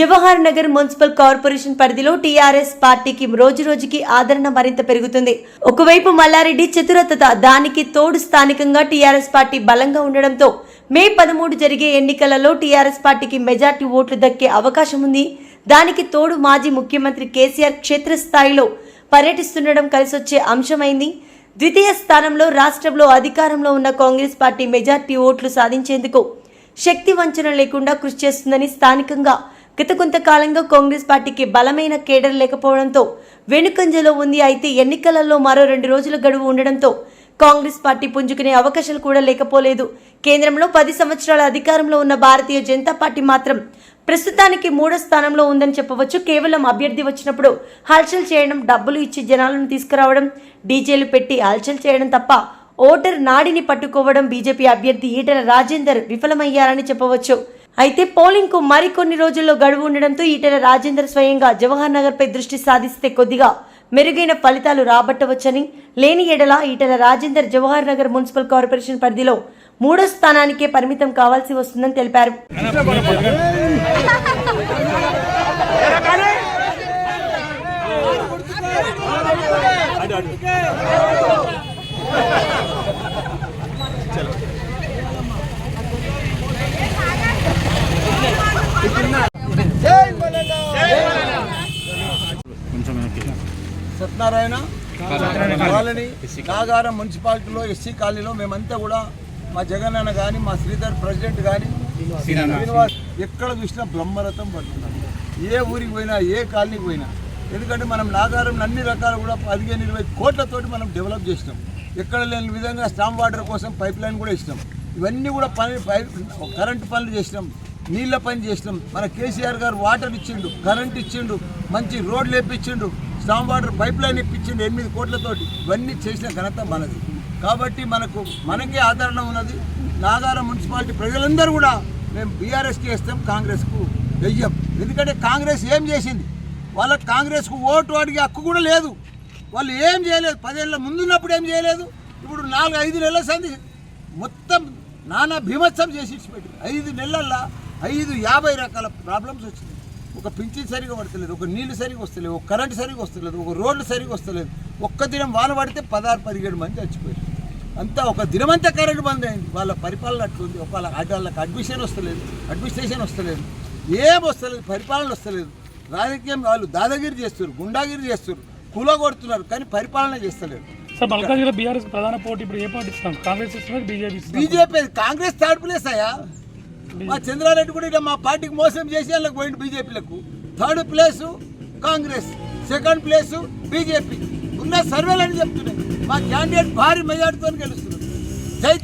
Jawahar Nagar municipal corporation పరిధిలో TRS పార్టీకి రోజు రోజుకి ఆదరణ మరింత పెరుగుతుంది. ఒకవైపు మల్లారెడ్డి చతురతత దానికి తోడు స్థానికంగా టీఆర్ఎస్ పార్టీ బలంగా ఉండడంతో మే పదమూడు జరిగే ఎన్నికలలో టీఆర్ఎస్ పార్టీకి మెజార్టీ ఓట్లు దక్కే అవకాశం ఉంది. దానికి తోడు మాజీ ముఖ్యమంత్రి కేసీఆర్ క్షేత్రస్థాయిలో పర్యటిస్తుండడం కలిసొచ్చే అంశమైంది. ద్వితీయ స్థానంలో రాష్ట్రంలో అధికారంలో ఉన్న కాంగ్రెస్ పార్టీ మెజార్టీ ఓట్లు సాధించేందుకు శక్తి వంచన లేకుండా కృషి చేస్తుందని స్థానికంగా గత కొంతకాలంగా కాంగ్రెస్ పార్టీకి బలమైన కేడర్ లేకపోవడంతో వెనుకంజలో ఉంది అయితే ఎన్నికలలో మరో రెండు రోజుల గడువు ఉండడంతో కాంగ్రెస్ పార్టీ పుంజుకునే అవకాశాలు కూడా లేకపోలేదు. కేంద్రంలో పది సంవత్సరాల అధికారంలో ఉన్న భారతీయ జనతా పార్టీ మాత్రం ప్రస్తుతానికి మూడో స్థానంలో ఉందని చెప్పవచ్చు. కేవలం అభ్యర్థి వచ్చినప్పుడు హల్చల్ చేయడం డబ్బులు ఇచ్చి జనాలను తీసుకురావడం డీజేలు పెట్టి హల్చల్ చేయడం తప్ప ఓటర్ నాడిని పట్టుకోవడం బీజేపీ అభ్యర్థి ఈటల రాజేందర్ విఫలమయ్యారని చెప్పవచ్చు. అయితే పోలింగ్కు మరికొన్ని రోజుల్లో గడువు ఉండడంతో ఈటెల రాజేందర్ స్వయంగా జవహర్ నగర్ పై దృష్టి సాధిస్తే కొద్దిగా మెరుగైన ఫలితాలు రాబట్టవచ్చని లేని ఎడల ఈటెల రాజేందర్ జవహర్ నగర్ మున్సిపల్ కార్పొరేషన్ పరిధిలో మూడో స్థానానికే పరిమితం కావాల్సి వస్తుందని తెలిపారు సత్యనారాయణ కాలనీ. నాగారం మున్సిపాలిటీలో ఎస్సీ కాలనీలో మేమంతా కూడా మా జగన్ అన్న కానీ మా శ్రీధర్ ప్రెసిడెంట్ కానీ శ్రీనివాస్ ఎక్కడ చూసినా బ్రహ్మరథం పడుతున్నాం ఏ ఊరికి పోయినా ఏ కాలనీకి పోయినా. ఎందుకంటే మనం నాగారం అన్ని రకాలు కూడా పదిహేను ఇరవై కోట్లతోటి మనం డెవలప్ చేసినాం. ఎక్కడ లేని విధంగా స్టామ్ వాటర్ కోసం పైప్ లైన్ కూడా ఇచ్చినాం. ఇవన్నీ కూడా పని పైప్ కరెంటు పనులు చేసినాం. నీళ్ళ పని చేసినాం. మన కేసీఆర్ గారు వాటర్ ఇచ్చిండు కరెంట్ ఇచ్చిండు మంచి రోడ్లు వేపించిండు. స్టామ్ వాటర్ పైప్ లైన్ ఇప్పించింది ఎనిమిది కోట్లతోటి. ఇవన్నీ చేసిన ఘనత మనది. కాబట్టి మనకు మనకే ఆదరణ ఉన్నది. నాగారం మున్సిపాలిటీ ప్రజలందరూ కూడా మేము బీఆర్ఎస్కి వేస్తాం కాంగ్రెస్కు వెయ్యం. ఎందుకంటే కాంగ్రెస్ ఏం చేసింది? వాళ్ళకి కాంగ్రెస్కు ఓటు అడిగే హక్కు కూడా లేదు. వాళ్ళు ఏం చేయలేదు? పదేళ్ళ ముందున్నప్పుడు ఏం చేయలేదు? ఇప్పుడు నాలుగు ఐదు నెలల సంది మొత్తం నానా భీమత్సం చేసి ఇచ్చిపెట్టింది. ఐదు నెలల్లో ఐదు యాభై రకాల ప్రాబ్లమ్స్ వచ్చింది ఒక పింఛన్ సరిగా పడతలేదు ఒక నీళ్ళు సరిగా వస్తలేదు ఒక కరెంట్ సరిగా వస్తలేదు ఒక రోడ్లు సరిగా వస్తలేదు. ఒక్క దినం వాన పడితే పదహారు పదిహేడు మంది చచ్చిపోయారు. అంతా ఒక దినమంతా కరెంట్ బంద్ అయింది. వాళ్ళ పరిపాలన అట్లుంది. ఒక వాళ్ళ వాళ్ళకి అడ్మిషన్ వస్తలేదు అడ్మినిస్ట్రేషన్ వస్తలేదు ఏం వస్తలేదు పరిపాలన వస్తలేదు. రాజకీయం వాళ్ళు దాదాగిరి చేస్తారు గుండాగిరి చేస్తారు కూల కొడుతున్నారు కానీ పరిపాలన చేస్తలేరు సార్ మల్కాజ్గిరిలో బీఆర్ఎస్ ప్రధాన పోటీ ఇప్పుడు ఏ పార్టీ ఇస్తాం కాంగ్రెస్ ఇస్తున్నారు? BJP BJP Congress third place అయ్యా మా చంద్రారెడ్డి కూడా ఇక మా పార్టీకి మోసం చేసి వాళ్ళకి పోయింది బీజేపీలకు. Third place Congress second place BJP. ఉన్న సర్వేలని చెప్తున్నాయి. మా క్యాండిడేట్ భారీ మెజార్టీతో గెలుస్తున్నారు జై